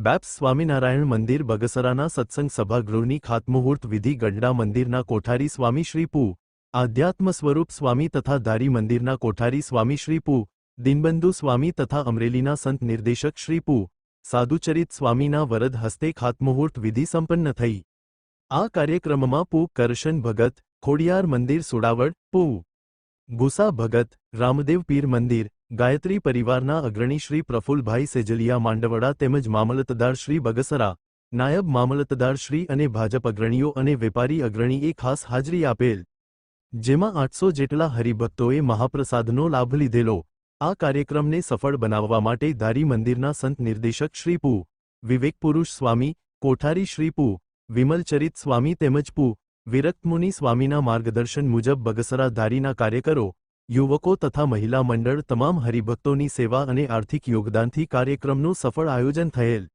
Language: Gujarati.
બેપ્સ સ્વામિનારાયણ મંદિર બગસરાના સત્સંગ સભાગૃહની ખાતમુહૂર્ત વિધિ ગઢડા મંદિરના કોઠારી સ્વામી શ્રી પુ. આધ્યાત્મ સ્વરૂપ સ્વામી તથા ધારી મંદિરના કોઠારી સ્વામી શ્રી પુ. દિનબંધુ સ્વામી તથા અમરેલીના સંત નિર્દેશક શ્રી પુ. સાધુચરિત સ્વામીના વરદ હસ્તે ખાતમુહૂર્ત વિધિ સંપન્ન થઈ. આ કાર્યક્રમમાં પુ. કરશન ભગત, ખોડિયાર મંદિર સુડાવડ, પુ. ગુસા ભગત, રામદેવ પીર મંદિર ગાયત્રી પરિવારના અગ્રણી શ્રી પ્રફુલભાઈ સેજલિયા માંડવડા તેમજ મામલતદાર શ્રી બગસરા, નાયબ મામલતદાર શ્રી અને ભાજપ અગ્રણીઓ અને વેપારી અગ્રણીએ ખાસ હાજરી આપેલ. જેમાં આઠસો જેટલા હરિભક્તોએ મહાપ્રસાદનો લાભ લીધેલો. આ કાર્યક્રમને સફળ બનાવવા માટે ધારી મંદિરના સંત નિર્દેશક શ્રી પુ. વિવેક પુરુષ સ્વામી, કોઠારી શ્રી પુ. વિમલચરિત સ્વામી તેમજ પુ. વિરક્તમુનિ સ્વામીના માર્ગદર્શન મુજબ બગસરા ધારીના કાર્યકરો યુવકો તથા મહિલા મંડળ તમામ હરિભક્તોની સેવા અને આર્થિક યોગદાનથી કાર્યક્રમનું સફળ આયોજન થયેલ.